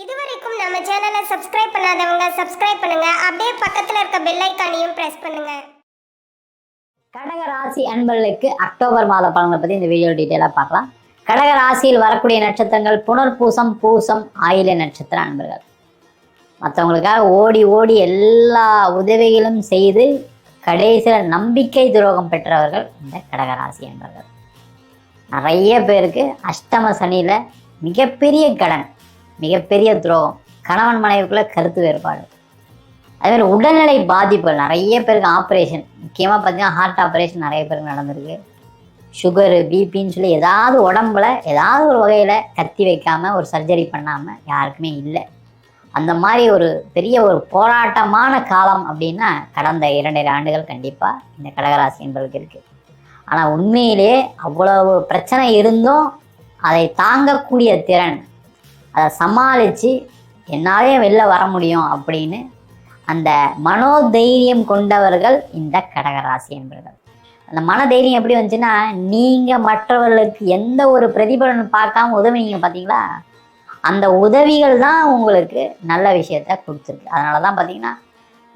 இதுவரைக்கும் நம்ம சேனலை சப்ஸ்கிரைப் பண்ணுங்க. அப்படியே பக்கத்துல இருக்க பெல் ஐக்கானையும் பிரஸ் பண்ணுங்க. கடக ராசி அன்பர்களுக்கு அக்டோபர் மாத பலன்களை பற்றி இந்த வீடியோ டீட்டெயிலாக பார்க்கலாம். கடக ராசியில் வரக்கூடிய நட்சத்திரங்கள் புனர்பூசம் பூசம் ஆயில நட்சத்திர அன்பர்கள். மற்றவங்களுக்காக ஓடி ஓடி எல்லா உதவிகளும் செய்து கடைசியில் நம்பிக்கை துரோகம் பெற்றவர்கள் இந்த கடகராசி என்பர்கள் நிறைய பேருக்கு அஷ்டம சனியில் மிகப்பெரிய கடன். மிகப்பெரிய துரோகம். கணவன் மனைவிக்குள்ள கருத்து வேறுபாடு. அதே மாதிரி உடல்நிலை பாதிப்புகள். நிறைய பேருக்கு ஆப்ரேஷன் முக்கியமாக பார்த்தீங்கன்னா ஹார்ட் ஆப்ரேஷன் நிறைய பேருக்கு நடந்திருக்கு. சுகரு பிபின்னு சொல்லி ஏதாவது உடம்புல ஏதாவது ஒரு வகையில் கத்தி வைக்காமல் ஒரு சர்ஜரி பண்ணாமல் யாருக்குமே இல்லை. அந்த மாதிரி ஒரு பெரிய ஒரு போராட்டமான காலம் அப்படின்னா கடந்த இரண்டரை ஆண்டுகள் கண்டிப்பாக இந்த கடகராசி என்பதுக்கு இருக்குது ஆனால் உண்மையிலே அவ்வளவு பிரச்சனை இருந்தும் அதை தாங்கக்கூடிய திறன் அதை சமாளித்து என்னாலே வெளில வர முடியும் அப்படின்னு அந்த மனோதைரியம் கொண்டவர்கள் இந்த கடகராசி என்பவர்கள் அந்த மனதைரியம் எப்படி வந்துச்சுன்னா நீங்கள் மற்றவர்களுக்கு எந்த ஒரு பிரதிபலனும் பார்க்காம உதவினீங்க பார்த்தீங்களா? அந்த உதவிகள் தான் உங்களுக்கு நல்ல விஷயத்த கொடுத்துருக்கு. அதனால தான் பார்த்தீங்கன்னா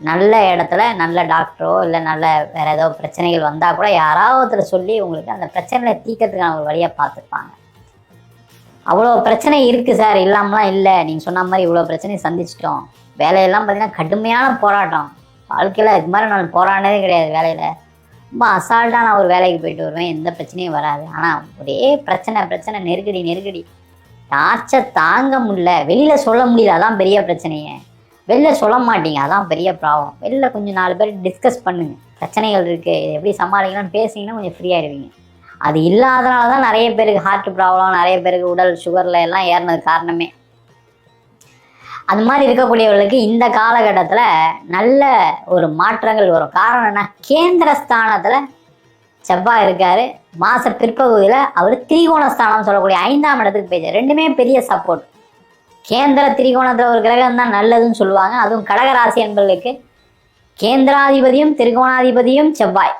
நல்ல இடத்துல நல்ல டாக்டரோ இல்லை நல்ல வேறு ஏதோ பிரச்சனைகள் வந்தால் கூட யாராவது ஒருத்தர் சொல்லி உங்களுக்கு அந்த பிரச்சனைகளை தீர்க்கறதுக்கான ஒரு வழியை பார்த்துருப்பாங்க அவ்வளோ பிரச்சனை இருக்குது சார். இல்லாமலாம் இல்லை. நீங்கள் சொன்ன மாதிரி இவ்வளோ பிரச்சனையை சந்திச்சிட்டோம். வேலையெல்லாம் பார்த்தீங்கன்னா கடுமையான போராட்டம். வாழ்க்கையில் இது மாதிரி நான் போராடினதே கிடையாது வேலையில். ரொம்ப அசால்ட்டாக நான் ஒரு வேலைக்கு போயிட்டு வருவேன். எந்த பிரச்சனையும் வராது. ஆனால் ஒரே பிரச்சனை பிரச்சனை நெருக்கடி நெருக்கடி. டார்ச்சை தாங்க முடியல. வெளியில் சொல்ல முடியல. அதான் பெரிய பிரச்சனையே. வெளில சொல்ல மாட்டீங்க. அதான் பெரிய ப்ராப்ளம். வெளில கொஞ்சம் நாலு பேர் டிஸ்கஸ் பண்ணுங்க. பிரச்சனைகள் இருக்குது எப்படி சமாளிக்கலாம்னு பேசிங்கன்னா கொஞ்சம் ஃப்ரீ ஆகிடுவீங்க அது இல்லாதனால தான் நிறைய பேருக்கு ஹார்ட் ப்ராப்ளம் நிறைய பேருக்கு உடல் சுகரில் எல்லாம் ஏறினது காரணமே. அது மாதிரி இருக்கக்கூடியவர்களுக்கு இந்த காலகட்டத்தில் நல்ல ஒரு மாற்றங்கள் வரும். காரணம் என்ன? கேந்திர ஸ்தானத்தில் செவ்வாய் இருக்காரு. மாச பிற்பகுதியில் அவர் திரிகோண ஸ்தானம் சொல்லக்கூடிய ஐந்தாம் இடத்துக்கு போயிடுச்சு ரெண்டுமே பெரிய சப்போர்ட் கேந்திர திரிகோணத்தில் ஒரு கிரகம் தான் நல்லதுன்னு சொல்லுவாங்க. அதுவும் கடகராசி என்பவர்களுக்கு கேந்திராதிபதியும் திரிகோணாதிபதியும் செவ்வாய்.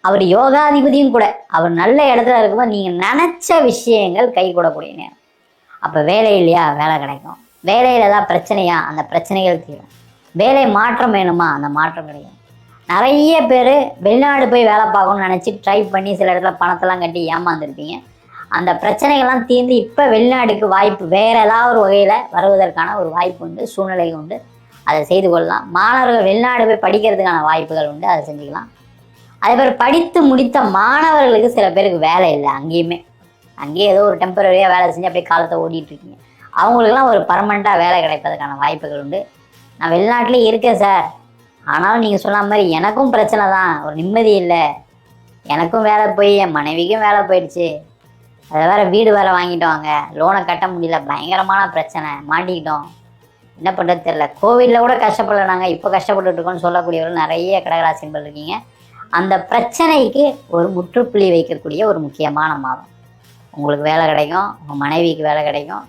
அவர் யோகாதிபதியும் கூட. அவர் நல்ல இடத்துல இருக்கும்போது நீங்கள் நினச்ச விஷயங்கள் கை கூடக்கூடிய நேரம். அப்போ வேலை இல்லையா? வேலை கிடைக்கும். வேலையில் ஏதாவது பிரச்சனையா? அந்த பிரச்சனைகள் தீரும். வேலை மாற்றம் வேணுமா? அந்த மாற்றம் கிடைக்கும். நிறைய பேர் வெளிநாடு போய் வேலை பார்க்கணும்னு நினச்சி ட்ரை பண்ணி சில இடத்துல பணத்தெல்லாம் கட்டி ஏமாந்துருப்பீங்க. அந்த பிரச்சனைகள்லாம் தீர்ந்து இப்போ வெளிநாடுக்கு வாய்ப்பு வேறு ஏதாவது ஒரு வகையில் வருவதற்கான ஒரு வாய்ப்பு உண்டு சூழ்நிலை உண்டு. அதை செய்து கொள்ளலாம். மாணவர்கள் வெளிநாடு போய் படிக்கிறதுக்கான வாய்ப்புகள் உண்டு. அதை செஞ்சுக்கலாம். அதே மாதிரி படித்து முடித்த மாணவர்களுக்கு சில பேருக்கு வேலை இல்லை அங்கேயுமே. அங்கேயே ஏதோ ஒரு டெம்பரரியாக வேலை செஞ்சு அப்படியே காலத்தை ஓடிட்டு இருக்கீங்க. அவங்களுக்குலாம் ஒரு பர்மனெண்ட்டாக வேலை கிடைப்பதற்கான வாய்ப்புகள் உண்டு. நான் வெளிநாட்டிலே இருக்கேன் சார். ஆனாலும் நீங்கள் சொன்ன மாதிரி எனக்கும் பிரச்சனை தான். ஒரு நிம்மதி இல்லை. எனக்கும் வேலை போய் என் மனைவிக்கும் வேலை போயிடுச்சு. அதை வேற வீடு வேறு வாங்கிட்டோங்க லோனை கட்ட முடியல. பயங்கரமான பிரச்சனை. மாட்டிக்கிட்டோம். என்ன பண்ணுறது தெரில கோவிலில் கூட கஷ்டப்படல நாங்கள் இப்போ கஷ்டப்பட்டுட்டு இருக்கோம்னு சொல்லக்கூடியவர்கள் நிறைய கடகராசிகள் இருக்கீங்க. அந்த பிரச்சனைக்கு ஒரு முற்றுப்புள்ளி வைக்கக்கூடிய ஒரு முக்கியமான மாதம். உங்களுக்கு வேலை கிடைக்கும் உங்கள் மனைவிக்கு வேலை கிடைக்கும்.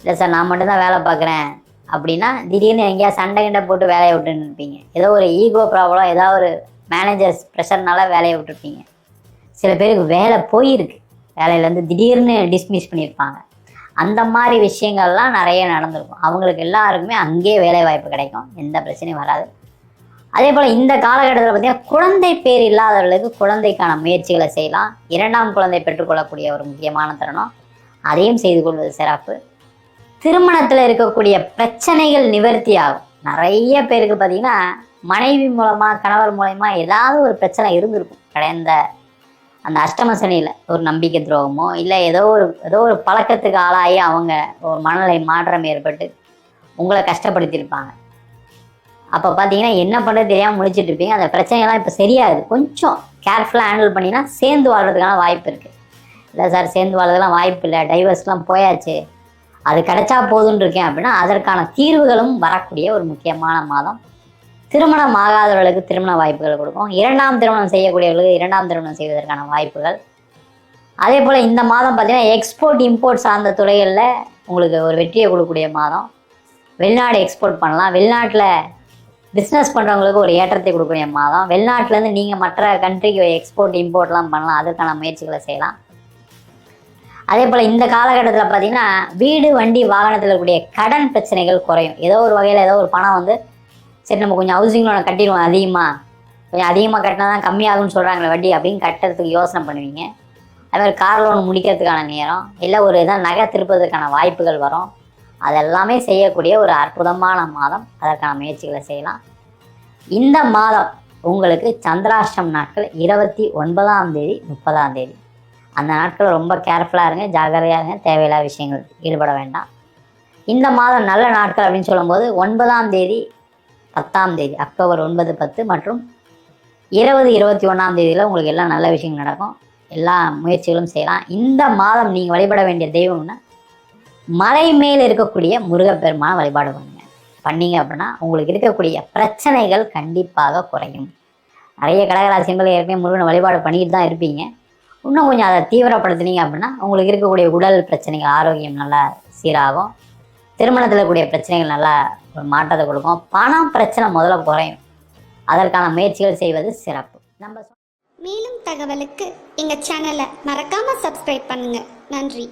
இல்லை சார் நான் மட்டும்தான் வேலை பார்க்குறேன். அப்படின்னா திடீர்னு எங்கேயா சண்டை கிண்டை போட்டு வேலையை விட்டுன்னு இருப்பீங்க. ஏதோ ஒரு ஈகோ ப்ராப்ளம் ஏதாவது ஒரு மேனேஜர்ஸ் ப்ரெஷர்னால வேலையை விட்டுருப்பீங்க. சில பேருக்கு வேலை போயிருக்கு. வேலையிலேருந்து திடீர்னு டிஸ்மிஸ் பண்ணியிருப்பாங்க. அந்த மாதிரி விஷயங்கள்லாம் நிறைய நடந்திருக்கும். அவங்களுக்கு எல்லாருக்குமே அங்கேயே வேலை வாய்ப்பு கிடைக்கும். எந்த பிரச்சனையும் வராது. அதே போல் இந்த காலகட்டத்தில் பார்த்தீங்கன்னா குழந்தை பேர் இல்லாதவர்களுக்கு குழந்தைக்கான முயற்சிகளை செய்யலாம். இரண்டாம் குழந்தை பெற்றுக்கொள்ளக்கூடிய ஒரு முக்கியமான தருணம். அதையும் செய்து கொள்வது சிறப்பு. திருமணத்தில் இருக்கக்கூடிய பிரச்சனைகள் நிவர்த்தி ஆகும். நிறைய பேருக்கு பார்த்தீங்கன்னா மனைவி மூலமாக கணவர் மூலயமா ஏதாவது ஒரு பிரச்சனை இருந்திருக்கும். கடந்த அந்த அஷ்டம சனியில் ஒரு நம்பிக்கை துரோகமோ இல்லை ஏதோ ஒரு ஏதோ ஒரு பழக்கத்துக்கு ஆளாகி அவங்க ஒரு மனநிலை மாற்றம் ஏற்பட்டு உங்களை கஷ்டப்படுத்தியிருப்பாங்க. அப்போ பார்த்தீங்கன்னா என்ன பண்ணுறது தெரியாமல் முழிச்சிட்டு இருப்பீங்க. அந்த பிரச்சனைலாம் இப்போ சரியாகுது. கொஞ்சம் கேர்ஃபுல்லாக ஹேண்டில் பண்ணினா சேர்ந்து வாழ்றதுக்கான வாய்ப்பு இருக்குது இல்லை சார் சேர்ந்து வாழ்றதுலாம் வாய்ப்பு இல்லை. டைவர்ஸ்லாம் போயாச்சு. அது கிடைச்சா போதுன்னு இருக்கேன் அப்படின்னா அதற்கான தீர்வுகளும் வரக்கூடிய ஒரு முக்கியமான மாதம். திருமணம் ஆகாதவர்களுக்கு திருமண வாய்ப்புகள் கொடுக்கும். இரண்டாம் திருமணம் செய்யக்கூடியவர்களுக்கு இரண்டாம் திருமணம் செய்வதற்கான வாய்ப்புகள். அதே போல் இந்த மாதம் பார்த்தீங்கன்னா எக்ஸ்போர்ட் இம்போர்ட் சார்ந்த துறைகளில் உங்களுக்கு ஒரு வெற்றியை கொடுக்கக்கூடிய மாதம். வெளிநாடு எக்ஸ்போர்ட் பண்ணலாம். வெளிநாட்டில் பிஸ்னஸ் பண்ணுறவங்களுக்கு ஒரு ஏற்றத்தை கொடுக்கக்கூடிய மாதம் வெளிநாட்டிலேருந்து நீங்கள் மற்ற கண்ட்ரிக்கு எக்ஸ்போர்ட் இம்போர்ட்லாம் பண்ணலாம். அதற்கான முயற்சிகளை செய்யலாம். அதே போல் இந்த காலகட்டத்தில் பார்த்தீங்கன்னா வீடு வண்டி வாகனத்தில் இருக்கக்கூடிய கடன் பிரச்சனைகள் குறையும். ஏதோ ஒரு வகையில் ஏதோ ஒரு பணம் வந்து சரி நம்ம கொஞ்சம் ஹவுசிங் லோனை கட்டிடுவோம் அதிகமாக கொஞ்சம் அதிகமாக கட்டினா தான் கம்மியாகும்னு சொல்கிறாங்களே வட்டி அப்படின்னு கட்டுறதுக்கு யோசனை பண்ணுவீங்க. அதுமாதிரி கார் லோன் முடிக்கிறதுக்கான நேரம் இல்லை ஒரு இதான் நகை திருப்பதற்கான வாய்ப்புகள் வரும். அதெல்லாமே செய்யக்கூடிய ஒரு அற்புதமான மாதம். அதற்கான முயற்சிகளை செய்யலாம். இந்த மாதம் உங்களுக்கு சந்திராஷ்டம் நாட்கள் இருபத்தி ஒன்பதாம் தேதி முப்பதாம் தேதி. அந்த நாட்கள் ரொம்ப கேர்ஃபுல்லாக இருங்க ஜாகிரதையாக இருங்க தேவையில்லாத விஷயங்கள் ஈடுபட வேண்டாம். இந்த மாதம் நல்ல நாட்கள் அப்படின்னு சொல்லும்போது ஒன்பதாம் தேதி பத்தாம் தேதி அக்டோபர் ஒன்பது பத்து மற்றும் இருபது இருபத்தி ஒன்றாம் தேதியில் உங்களுக்கு எல்லாம் நல்ல விஷயங்கள் நடக்கும். எல்லா முயற்சிகளும் செய்யலாம். இந்த மாதம் நீங்கள் வழிபட வேண்டிய தெய்வம்னா மலை மேல் இருக்கக்கூடிய முருகப்பெருமான வழிபாடு பண்ணுங்க. பண்ணீங்க அப்படின்னா உங்களுக்கு இருக்கக்கூடிய பிரச்சனைகள் கண்டிப்பாக குறையும். நிறைய கடகராசியங்கள் ஏற்கனவே முருகனை வழிபாடு பண்ணிட்டு தான் இருப்பீங்க. இன்னும் கொஞ்சம் அதை தீவிரப்படுத்துனீங்க அப்படின்னா உங்களுக்கு இருக்கக்கூடிய உடல் பிரச்சனைகள் ஆரோக்கியம் நல்லா சீராகும். திருமணத்தில் இருக்கக்கூடிய பிரச்சனைகள் நல்லா மாற்றத்தை கொடுக்கும். பணம் பிரச்சனை முதல்ல குறையும். அதற்கான முயற்சிகள் செய்வது சிறப்பு. நம்ம மேலும் தகவலுக்கு எங்கள் சேனலை மறக்காமல் சப்ஸ்கிரைப் பண்ணுங்கள் நன்றி.